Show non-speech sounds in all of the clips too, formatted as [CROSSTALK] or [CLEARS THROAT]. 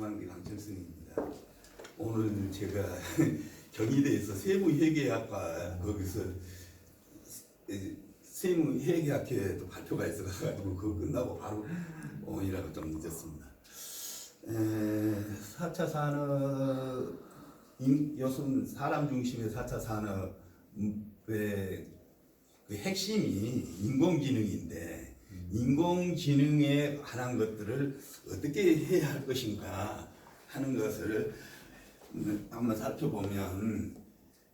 중앙대 강철승입니다. 오늘 제가 [LAUGHS] 경희대에서 세무회계학과 거기서 이 세무회계학회도 발표가 있어가지고 그거 끝나고 바로 오이라고 좀 늦었습니다. 에, 4차 산업 인- 요즘 사람 중심의 4차 산업의 그 핵심이 인공지능인데 인공지능에 관한 것들을 어떻게 해야 할 것인가 하는 것을 음, 한번 살펴보면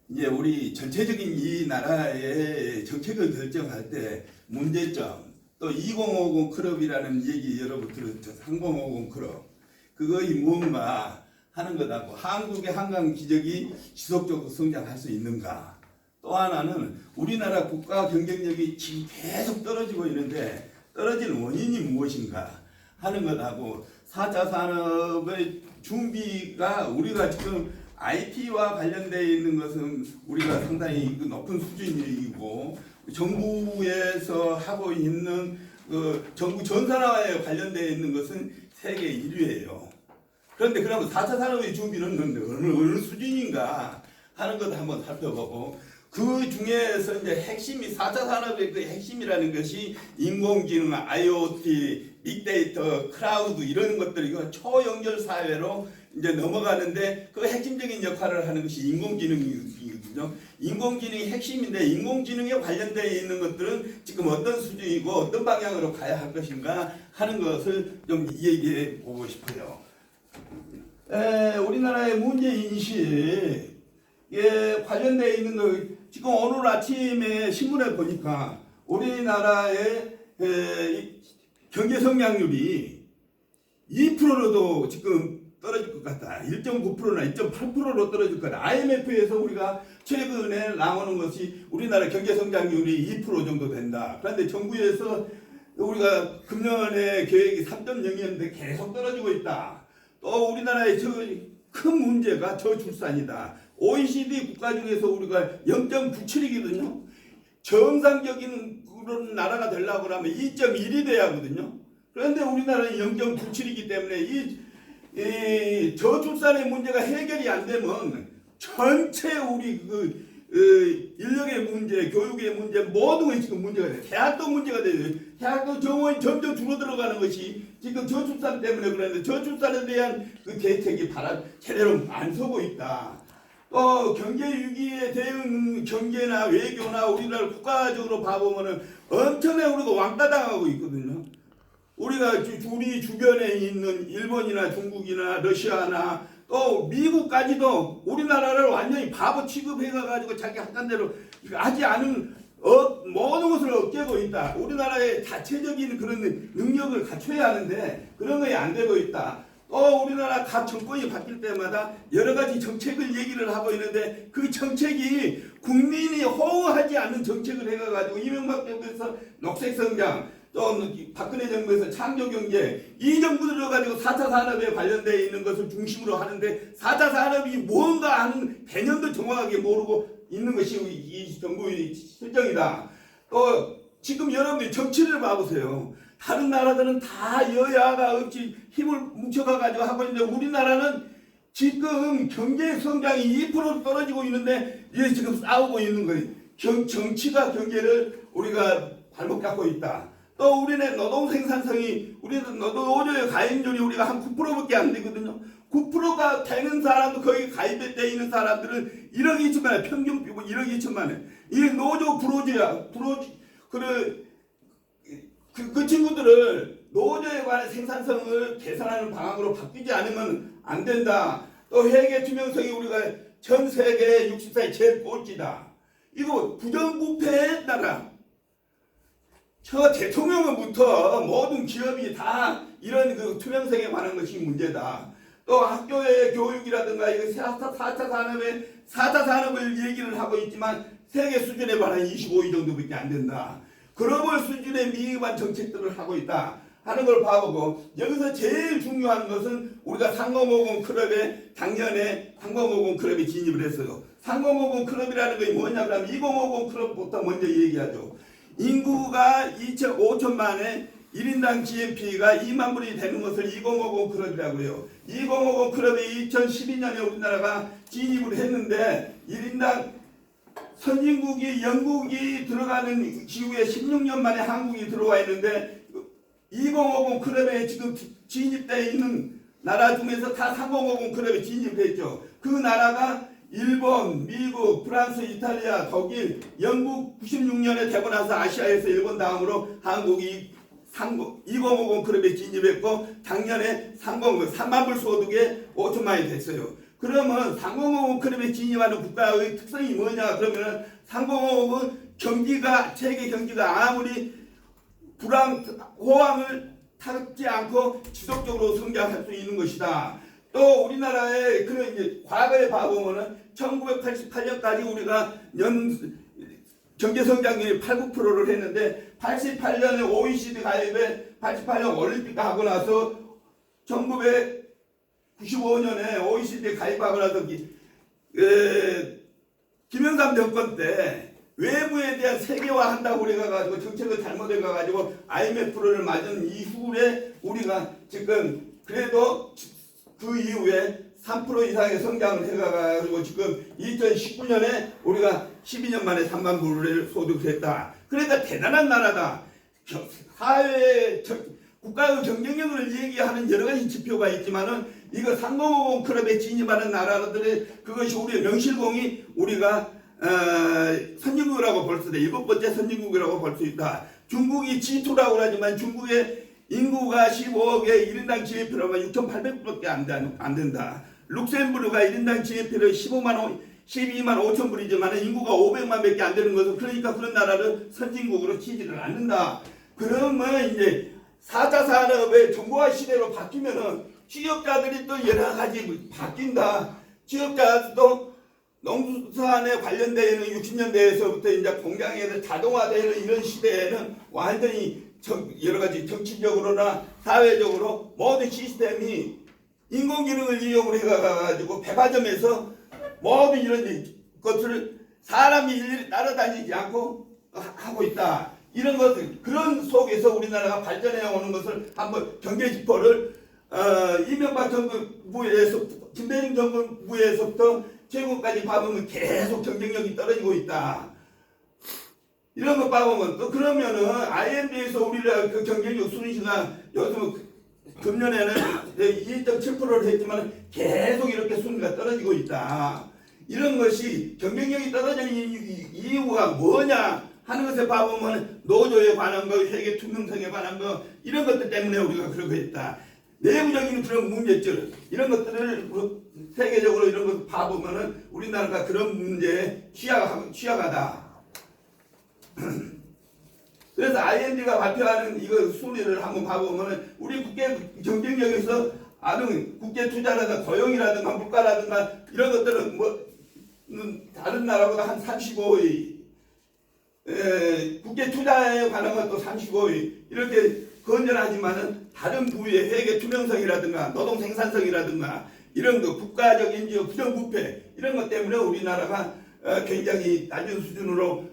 이제 우리 전체적인 이 나라의 정책을 결정할 때 문제점 또 2050 클럽이라는 얘기 여러분 들었죠 3050 클럽 그거이 뭔가 하는 거다고 한국의 한강 기적이 지속적으로 성장할 수 있는가. 또 하나는 우리나라 국가 경쟁력이 지금 계속 떨어지고 있는데 떨어지는 원인이 무엇인가 하는 것하고 4차 산업의 준비가 우리가 지금 IT와 관련되어 있는 것은 우리가 상당히 그 높은 수준이고 정부에서 하고 있는 그 정부 전산화에 관련되어 있는 것은 세계 1위예요. 그런데 그러면 4차 산업의 준비는 어느, 어느 수준인가 하는 것을 한번 살펴보고 그 중에서 이제 핵심이 4차 산업의 그 핵심이라는 것이 인공지능, IoT, 빅데이터, 클라우드 이런 것들이 그 초연결 사회로 이제 넘어가는데 그 핵심적인 역할을 하는 것이 인공지능이거든요. 인공지능이 핵심인데 인공지능에 관련되어 있는 것들은 지금 어떤 수준이고 어떤 방향으로 가야 할 것인가 하는 것을 좀 얘기해 보고 싶어요. 에, 우리나라의 문제 인식에 관련되어 있는 거 지금 오늘 아침에 신문에 보니까 우리나라의 경제 성장률이 2%로도 지금 떨어질 것 같다. 1.9%나 2.8%로 떨어질 거다. IMF에서 우리가 최근에 나오는 것이 우리나라 경제 성장률이 2% 정도 된다. 그런데 정부에서 우리가 금년에 계획이 3.0이었는데 계속 떨어지고 있다. 또 우리나라의 저 큰 문제가 저출산이다. OECD 국가 중에서 우리가 0.97이거든요. 정상적인 그런 나라가 되려고 그러면 2.1이 돼야 하거든요. 그런데 우리나라는 0.97이기 때문에 이, 이 저출산의 문제가 해결이 안 되면 전체 우리 그 어, 인력의 문제, 교육의 문제 모든 것이 지금 문제가 돼. 대학도 문제가 돼요. 대학도 정원이 점점 줄어들어가는 것이 지금 저출산 때문에 그러는데 저출산에 대한 그 대책이 바로 제대로 안 서고 있다. 또 경제 위기에 대응 경제나 외교나 우리나라 국가적으로 봐보면은 엄청나게 우리가 왕따당하고 있거든요. 우리가 주- 우리 주변에 있는 일본이나 중국이나 러시아나 또 미국까지도 우리나라를 완전히 바보 취급해가지고 자기 한단 대로 하지 않은 어, 모든 것을 어깨고 있다. 우리나라의 자체적인 그런 능력을 갖춰야 하는데 그런 것이 안 되고 있다. 또 우리나라 각 정권이 바뀔 때마다 여러 가지 정책을 얘기를 하고 있는데 그 정책이 국민이 호응하지 않는 정책을 해가지고 이명박 정부에서 녹색성장 또 박근혜 정부에서 창조경제 이 정부 들어가지고 4차 산업에 관련되어 있는 것을 중심으로 하는데 4차 산업이 뭔가 하는 개념도 정확하게 모르고 있는 것이 이 정부의 실정이다. 또 지금 여러분들 정치를 봐보세요. 다른 나라들은 다 여야가 없이 힘을 뭉쳐가지고 하고 있는데 우리나라는 지금 경제 성장이 2% 떨어지고 있는데 이게 지금 싸우고 있는 거예요. 경, 정치가 경제를 우리가 발목 잡고 있다. 또 우리는 노동 생산성이 우리는 노조의 가입률이 우리가 한 9%밖에 안 되거든요. 9%가 되는 사람도 거기 가입에 돼 있는 사람들은 1억 2천만 원 평균 비고 1억 2천만 원. 이 노조 브로지야 브로지 그, 그, 그 친구들을 노조에 관한 생산성을 개선하는 방향으로 바뀌지 않으면 안 된다. 또 회계 투명성이 우리가 전 세계 64에 제일 꼴찌다. 이거 부정부패의 나라. 저 대통령부터 모든 기업이 다 이런 그 투명성에 관한 것이 문제다. 또 학교의 교육이라든가 이거 4차, 4차 산업의 4차 산업을 얘기를 하고 있지만 세계 수준에 반한 25위 정도밖에 안 된다. 글로벌 수준의 미흡한 정책들을 하고 있다. 하는 걸 봐보고 여기서 제일 중요한 것은 우리가 3050 클럽에 작년에 3050 클럽에 진입을 했어요. 3050 클럽이라는 게 뭐냐면 2050 클럽부터 먼저 얘기하죠. 인구가 2천 5천만에 1인당 GNP가 2만 불이 되는 것을 2050 클럽이라고요. 2050 클럽이 2012년에 우리나라가 진입을 했는데 1인당 선진국이 영국이 들어가는 기후에 16년 만에 한국이 들어와 있는데 2050 클럽에 지금 진입되어 있는 나라 중에서 다 3050 클럽에 진입했죠. 그 나라가 일본, 미국, 프랑스, 이탈리아, 독일, 영국 96년에 되고 나서 아시아에서 일본 다음으로 한국이 2050 클럽에 진입했고 작년에 30, 3만 불 소득에 5천만이 됐어요. 그러면 3050 클럽에 진입하는 국가의 특성이 뭐냐? 그러면은 3050은 경기가 세계 경기가 아무리 불황 호황을 타지 않고 지속적으로 성장할 수 있는 것이다. 또 우리나라의 그런 이제 과거에 봐보면은 1988년까지 우리가 연 경제 성장률이 8, 9%를 했는데 88년에 OECD 가입에 88년 올림픽 하고 나서 1995년에 OECD 가입하고 나서 기, 에, 김영삼 정권 때 외부에 대한 세계화 한다고 우리가 가지고 정책을 잘못해 가지고 IMF를 맞은 이후에 우리가 지금 그래도 그 이후에 3% 이상의 성장을 해가지고 지금 2019년에 우리가 12년 만에 3만 불을 소득했다. 그러니까 대단한 나라다. 겨- 사회 정- 국가의 경쟁력을 얘기하는 여러 가지 지표가 있지만은 이거 상공호공 클럽에 진입하는 나라들의 그것이 우리의 명실공히 우리가 어, 선진국이라고 볼 수 있다. 일곱 번째 선진국이라고 볼 수 있다. 중국이 G2라고 하지만 중국의 인구가 15억에 1인당 GDP로만 6,800불밖에 안, 된- 안 된다. 룩셈부르가 1인당 GDP를 15만 원, 12만 5천 불이지만 인구가 500만 밖에 안 되는 것은 그러니까 그런 나라를 선진국으로 치지를 않는다. 그러면 이제 4차 산업의 정보화 시대로 바뀌면은 취업자들이 또 여러 가지 바뀐다. 취업자도 농수산에 관련되는 60년대에서부터 이제 공장에서 자동화되는 이런 시대에는 완전히 정- 여러 가지 정치적으로나 사회적으로 모든 시스템이 인공지능을 이용을 해가지고 백화점에서 모든 이런 것을 사람이 일일이 따라다니지 않고 하- 하고 있다. 이런 것들 그런 속에서 우리나라가 발전해 오는 것을 한번 경제 지표를 어, 이명박 정부에서 김대중 정부에서부터 최고까지 봐보면 계속 경쟁력이 떨어지고 있다. 이런 거 봐보면 또 그러면은 IMD에서 우리가 그 경쟁력 순위가 요즘 금년에는 [COUGHS] 2.7%를 했지만 계속 이렇게 순위가 떨어지고 있다. 이런 것이 경쟁력이 떨어지는 이- 이유가 뭐냐 하는 것에 봐보면 노조에 관한 거, 회계 투명성에 관한 거 이런 것들 때문에 우리가 그러고 있다. 내부적인 그런 문제점 이런 것들을 세계적으로 이런 것을 봐보면은 우리나라가 그런 문제에 취약 취약하다. [CLEARS THROAT] 그래서 IMD가 발표하는 이거 순위를 한번 봐보면은 우리 국제 경쟁력에서 아는 국제 투자라든가 고용이라든가 물가라든가 이런 것들은 뭐 음, 다른 나라보다 한 35위 에, 국제 투자에 관한 것도 35위 이렇게 건전하지만은 다른 부위의 회계 투명성이라든가 노동 생산성이라든가 이런 거 국가적인 저 부정부패 이런 것 때문에 우리나라가 어, 굉장히 낮은 수준으로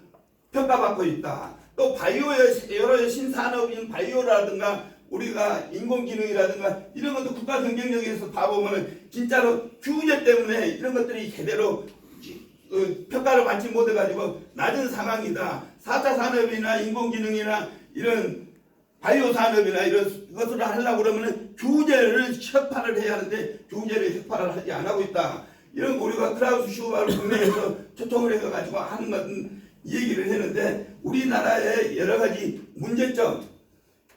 평가받고 있다. 또 바이오의 여러 신산업인 바이오라든가 우리가 인공지능이라든가 이런 것도 국가 경쟁력에서 봐보면은 진짜로 규제 때문에 이런 것들이 제대로 어, 평가를 받지 못해가지고 낮은 상황이다. 4차 산업이나 인공지능이나 이런 바이오 산업이나 이런 것을 하려고 그러면은 규제를 혁파를 해야 하는데 규제를 혁파를 하지 않고 있다. 이런 거 우리가 크라우스 슈바를 국내에서 [LAUGHS] 초청을 해가지고 하는 것은 얘기를 했는데 우리나라의 여러 가지 문제점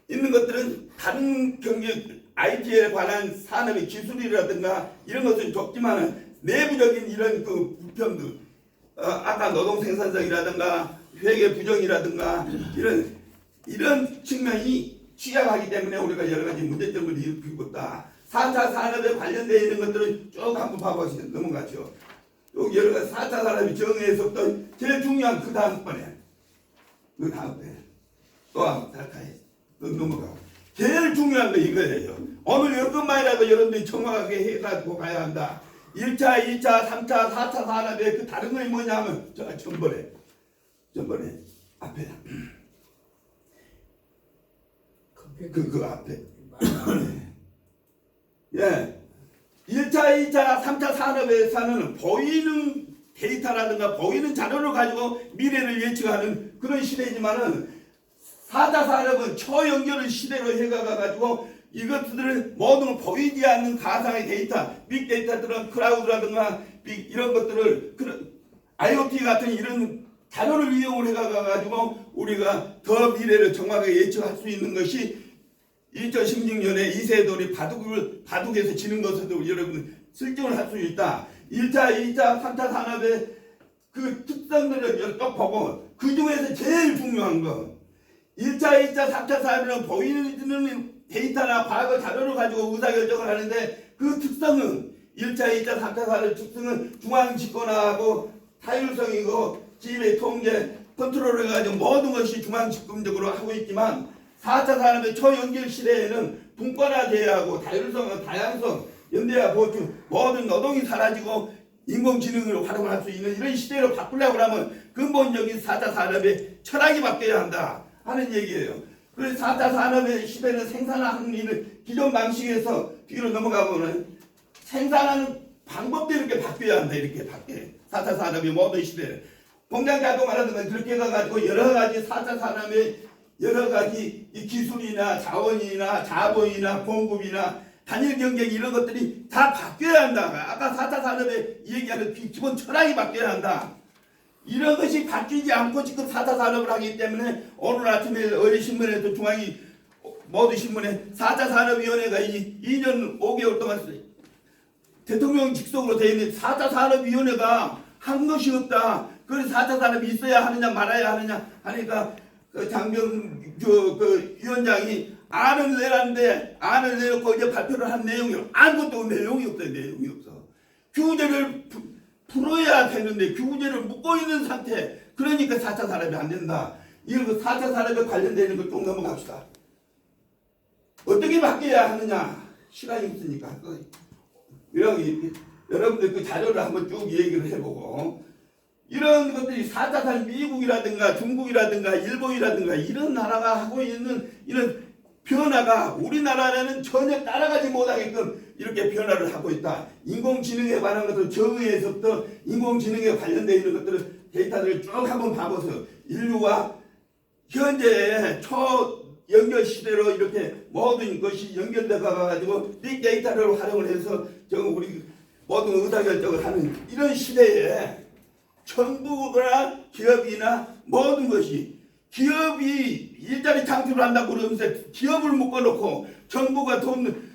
있는 것들은 다른 경제 IT에 관한 산업의 기술이라든가 이런 것은 적지만은 내부적인 이런 그 불평들 어, 아까 노동 생산성이라든가 회계 부정이라든가 이런 이런 측면이 취약하기 때문에 우리가 여러 가지 문제점을 일으키고 있다. 4차 산업에 관련되어 있는 것들은 쭉 한번 봐보시면 넘어가죠. 또 여러 가지 4차 산업이 정해서부터 제일 중요한 그 다음 번에 그 다음 번에 또 한번 다가해 또 넘어가. 제일 중요한 거 이거예요. 오늘 이것만이라도 여러분들이 정확하게 해가지고 가야 한다. 1차, 2차, 3차, 4차 산업의 그 다른 것이 뭐냐면 저 전번에 전번에 앞에 그, 그 앞에. [COUGHS] 예. 1차, 2차, 3차 산업에서는 보이는 데이터라든가 보이는 자료를 가지고 미래를 예측하는 그런 시대이지만은 4차 산업은 초연결을 시대로 해가가지고 이것들을 모든 보이지 않는 가상의 데이터, 빅데이터들은 클라우드라든가 빅 이런 것들을 IoT 같은 이런 자료를 이용을 해가가지고 우리가 더 미래를 정확하게 예측할 수 있는 것이 2016년에 이세돌이 바둑을 바둑에서 지는 것에도 여러분 설정을 할 수 있다. 1차, 2차, 3차 산업의 그 특성들을 쭉 보고 그 중에서 제일 중요한 거 1차, 2차, 3차 산업은 보이는 데이터나 과거 자료를 가지고 의사결정을 하는데 그 특성은 1차, 2차, 3차 산업의 특성은 중앙 집권화하고 타율성이고 지배 통제 컨트롤을 해가지고 모든 것이 중앙 집권적으로 하고 있지만 4차 산업의 초연결 시대에는 분권화 제하고 자율성, 다양성, 연대와 보충 모든 노동이 사라지고 인공지능을 활용할 수 있는 이런 시대로 바꾸려고 하면 근본적인 4차 산업의 철학이 바뀌어야 한다 하는 얘기예요. 그래서 4차 산업의 시대는 생산하는 일을 기존 방식에서 뒤로 넘어가면은 생산하는 방법도 이렇게 바뀌어야 한다 이렇게 바뀌어 4차 산업의 모든 시대 공장 자동화라든가 그렇게 가가지고 여러 가지 4차 산업의 여러 가지 이 기술이나 자원이나 자본이나 공급이나 단일 경쟁 이런 것들이 다 바뀌어야 한다. 아까 4차 산업에 얘기하는 기- 기본 철학이 바뀌어야 한다. 이런 것이 바뀌지 않고 지금 4차 산업을 하기 때문에 오늘 아침에 어제 신문에도 중앙이 모두 신문에 4차 산업위원회가 이 2년 5개월 동안 대통령 직속으로 되어 있는 4차 산업위원회가 한 것이 없다. 그래서 4차 산업이 있어야 하느냐 말아야 하느냐 하니까 그 장병 그, 그 위원장이 안을 내놨는데 안을 내놓고 이제 발표를 한 내용이 아무것도 내용이 없어요. 내용이 없어. 규제를 푸- 풀어야 되는데 규제를 묶고 있는 상태. 그러니까 4차 산업이 안 된다. 이런 거 4차 산업에 관련되는 것좀 넘어갑시다. 어떻게 바뀌어야 하느냐? 시간이. 그 여기 여러분들 그 자료를 한번 쭉 얘기를 해보고 이런 것들이 4차 산업 미국이라든가 중국이라든가 일본이라든가 이런 나라가 하고 있는 이런 변화가 우리나라는 전혀 따라가지 못하게끔 이렇게 변화를 하고 있다. 인공지능에 관한 것들 저의에서부터 인공지능에 관련되어 있는 것들을 데이터들을 쭉 한번 봐보세요. 인류가 현재 초 연결 시대로 이렇게 모든 것이 연결돼 가가지고 빅데이터를 활용을 해서 저 우리 모든 의사결정을 하는 이런 시대에 정부나 기업이나 모든 것이 기업이 일자리 창출을 한다고 그러면서 기업을 묶어놓고 정부가 돈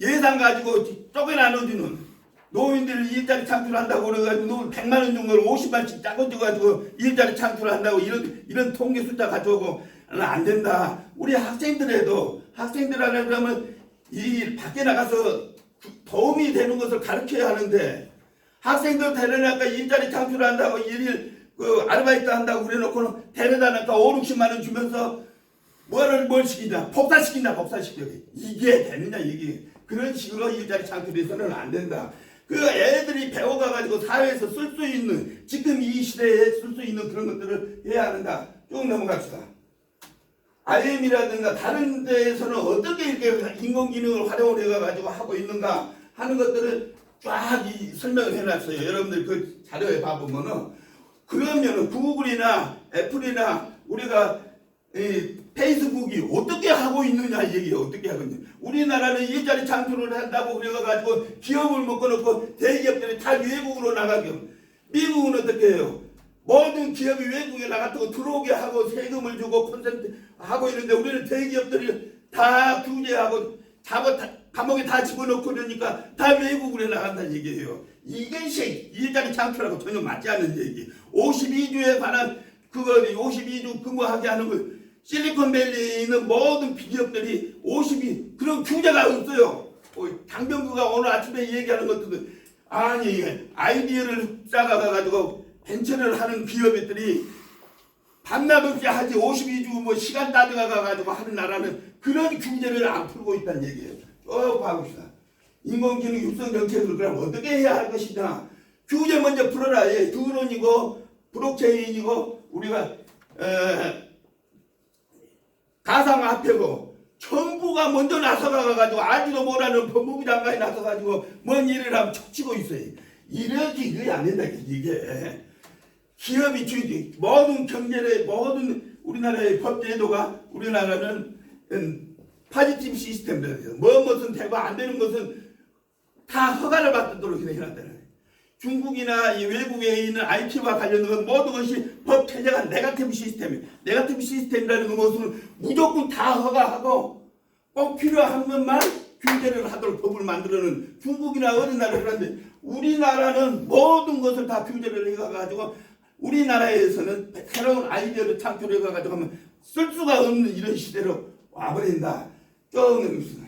예산 가지고 쪼개 나눠주는 노인들 일자리 창출한다고 그래가지고 100만 원 중을 50만씩 짜고 줘가지고 일자리 창출한다고 이런 이런 통계 숫자 가져오고 안 된다. 우리 학생들에도 학생들하고 그러면 이 밖에 나가서 도움이 되는 것을 가르쳐야 하는데 학생들 데려다가 일자리 창출한다고 일일 그 아르바이트 한다고 그래놓고는 데려다 놓고 5, 60만 원 주면서 뭐를 뭘 시키냐 복사시킨다 복사시켜 이게 되느냐 이게. 그런 식으로 일자리 창출해서는 안 된다. 그 애들이 배워가가지고 사회에서 쓸 수 있는 지금 이 시대에 쓸 수 있는 그런 것들을 해야 한다. 쭉 넘어갑시다. IM이라든가 다른 데에서는 어떻게 이렇게 인공지능을 활용을 해가지고 하고 있는가 하는 것들을 쫙 이 설명을 해놨어요 여러분들 그 자료에 봐보면은 그러면은 구글이나 애플이나 우리가 이 페이스북이 어떻게 하고 있느냐 이 얘기예요. 어떻게 하고 있느냐. 우리나라는 일자리 창출을 한다고 그래가지고 기업을 묶어놓고 대기업들이 다 외국으로 나가게. 미국은 어떻게 해요? 모든 기업이 외국에 나갔다고 들어오게 하고 세금을 주고 콘센트 하고 있는데 우리는 대기업들이 다 규제하고 잡아 다, 감옥에 다 집어넣고 그러니까 다 외국으로 나간다는 얘기예요. 시 일자리 창출하고 전혀 맞지 않는 얘기. 52주에 관한 그거 52주 근무하게 하는 거 실리콘밸리에 있는 모든 기업들이 52 그런 규제가 없어요. 어, 당병구가 오늘 아침에 얘기하는 것도 아니 아이디어를 짜가 가지고 벤처를 하는 기업들이 밤낮 없이 하지 52주 뭐 시간 따져가 가지고 하는 나라는 그런 규제를 안 풀고 있다는 얘기예요. 쭉 봐봅시다. 인공지능 육성 정책을 그럼 어떻게 해야 할 것이냐? 규제 먼저 풀어라. 예, 드론이고 블록체인이고 우리가 에, 가상화폐고 정부가 먼저 나서가가지고 알지도 못하는 법무부 장관이 나서가지고 뭔 일을 하면 척치고 있어요. 이렇게 이게 안 된다 이게 기업이 주인 모든 경제의 모든 우리나라의 법 제도가 우리나라는 음, 파지티브 시스템이라서 뭐 무슨 되고 안 되는 것은 다 허가를 받도록 해놨다는 거예요. 중국이나 이 외국에 있는 IT와 관련된 모든 것이 법 체제가 네가티브 시스템이에요. 네가티브 시스템이라는 것은 무조건 다 허가하고 꼭 필요한 것만 규제를 하도록 법을 만들어는 중국이나 어느 나라 그런데 우리나라는 모든 것을 다 규제를 해가지고 우리나라에서는 새로운 아이디어를 창출해가지고 하면 쓸 수가 없는 이런 시대로 와버린다. 쩌는 것은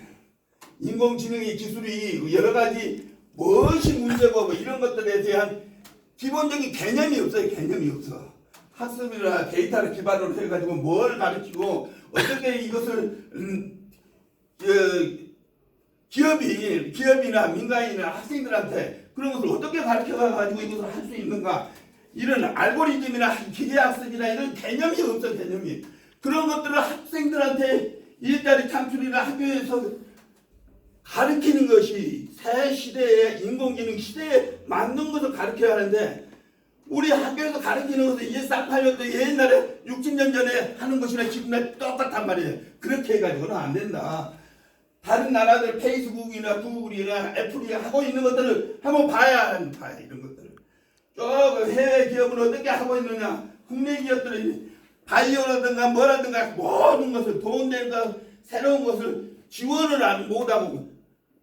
인공지능의 기술이 여러 가지 무엇이 문제고 뭐 이런 것들에 대한 기본적인 개념이 없어요. 개념이 없어. 학습이나 데이터를 기반으로 해가지고 뭘 가르치고 어떻게 이것을 음, 저, 기업이 기업이나 민간이나 학생들한테 그런 것을 어떻게 가르쳐 가지고 이것을 할 수 있는가 이런 알고리즘이나 기계학습이나 이런 개념이 없어 개념이 그런 것들을 학생들한테 일자리 창출이나 학교에서 가르치는 것이 새 시대의 인공지능 시대에 맞는 것을 가르쳐야 하는데 우리 학교에서 가르치는 것은 이게 쌍팔년도 옛날에 60년 전에 하는 것이나 지금이나 똑같단 말이에요. 그렇게 해가지고는 안 된다. 다른 나라들 페이스북이나 구글이나 애플이 하고 있는 것들을 한번 봐야 하는 봐야 이런 것들을. 저 해외 기업은 어떻게 하고 있느냐? 국내 기업들은 바이오라든가 뭐라든가 모든 것을 돈 내가 새로운 것을 지원을 안 못하고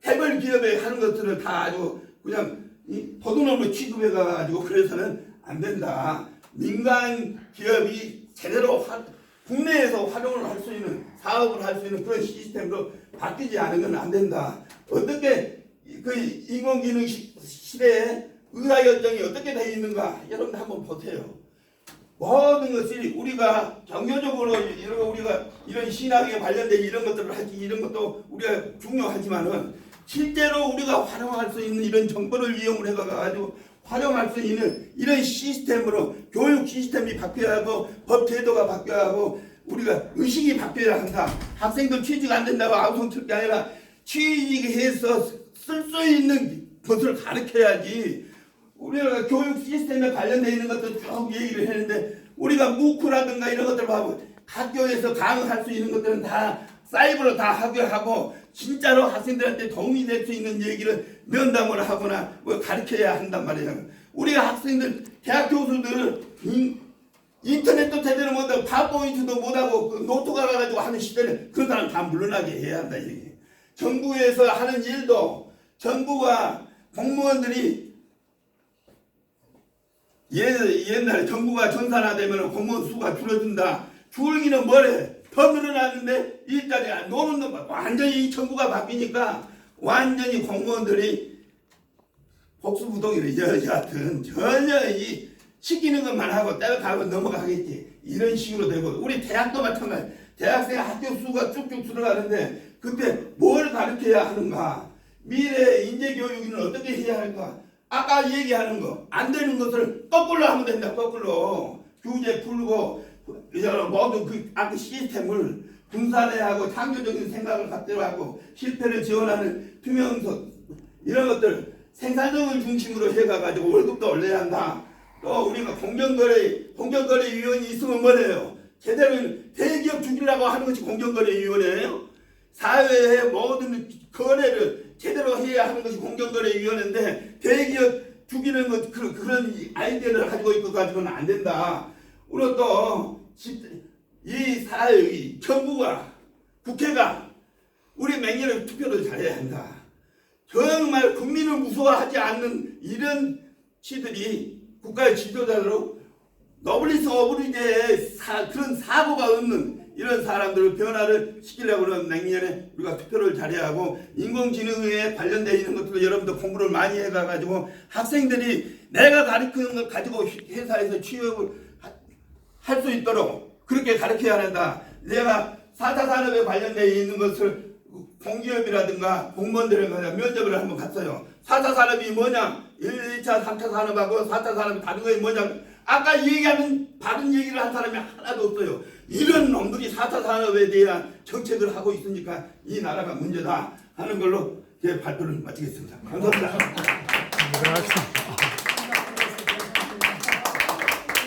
개별 기업에 하는 것들을 다 아주 그냥 이 도둑놈을 취급해 가지고 그래서는 안 된다. 민간 기업이 제대로 화- 국내에서 활용을 할 수 있는 사업을 할 수 있는 그런 시스템으로 바뀌지 않은 건안 된다. 어떻게 이- 그 인공지능 시, 시대에 의사 결정이 어떻게 되어 있는가 여러분 한번 보세요. 모든 것이 우리가 종교적으로 이런 거 우리가 이런 신학에 관련된 이런 것들을 하지 이런 것도 우리가 중요하지만은 실제로 우리가 활용할 수 있는 이런 정보를 이용을 해가지고 활용할 수 있는 이런 시스템으로 교육 시스템이 바뀌어야 하고 법 제도가 바뀌어야 하고 우리가 의식이 바뀌어야 한다. 학생들 취직 안 된다고 아우성 틀게 아니라 취직해서 쓸 수 있는 것을 가르쳐야지. 우리가 교육 시스템에 관련되어 있는 것도 쭉 얘기를 했는데 우리가 무크라든가 이런 것들 하고 학교에서 강의할 수 있는 것들은 다 사이버로 다 하게 하고 진짜로 학생들한테 도움이 될 수 있는 얘기를 면담을 하거나 뭐 가르쳐야 한단 말이에요. 우리가 학생들 대학 교수들은 인, 인터넷도 제대로 못하고 파워포인트도 못하고 그 노트가 가가지고 하는 시대는 그런 사람 다 물러나게 해야 한다 얘기. 정부에서 하는 일도 정부가 공무원들이 옛, 옛날에 정부가 전산화되면 공무원 수가 줄어든다. 줄기는 뭐래? 더 늘어났는데 일자리 안 노는 놈 완전히 이 정부가 바뀌니까 완전히 공무원들이 복수부동이래. 여, 여하튼 전혀 이 시키는 것만 하고 따라가고 넘어가겠지. 이런 식으로 되고 우리 대학도 마찬가지. 대학생 학교 수가 쭉쭉 들어가는데 그때 뭘 가르쳐야 하는가? 미래 인재 교육은 어떻게 해야 할까 아까 얘기하는 거 안 되는 것을 거꾸로 하면 된다 거꾸로 규제 풀고 모든 그 아까 시스템을 분산해하고 창조적인 생각을 갖도록 하고 실패를 지원하는 투명성 이런 것들 생산성을 중심으로 해가지고 월급도 올려야 한다. 또 우리가 공정거래 공정거래위원이 있으면 뭐래요? 제대로 대기업 죽이려고 하는 것이 공정거래위원회예요. 사회의 모든 거래를 제대로 해야 하는 것이 공정거래위원회인데 대기업 죽이는 것 그런, 그런 아이디어를 가지고 있고 가지고는 안 된다. 우리 또이 사회 정부가 국회가 우리 맹렬히 투표를 잘해야 한다. 정말 국민을 무서워하지 않는 이런 시들이 국가의 지도자로 노블리스 오브리제의 사, 그런 사고가 없는 이런 사람들을 변화를 시키려고는 맹렬에 우리가 투표를 잘해야 하고 인공지능에 관련되어 있는 것들도 여러분들 공부를 많이 해가지고 학생들이 내가 가르치는 걸 가지고 회사에서 취업을 할 수 있도록 그렇게 가르쳐야 한다. 내가 4차 산업에 관련되어 있는 것을 공기업이라든가 공무원들을 가서 면접을 한번 갔어요. 4차 산업이 뭐냐? 1, 2차, 3차 산업하고 4차 산업이 다른 것이 뭐냐? 아까 얘기하는 바른 얘기를 한 사람이 하나도 없어요. 이런 놈들이 4차 산업에 대한 정책을 하고 있으니까 이 나라가 문제다 하는 걸로 제 발표를 마치겠습니다. 감사합니다.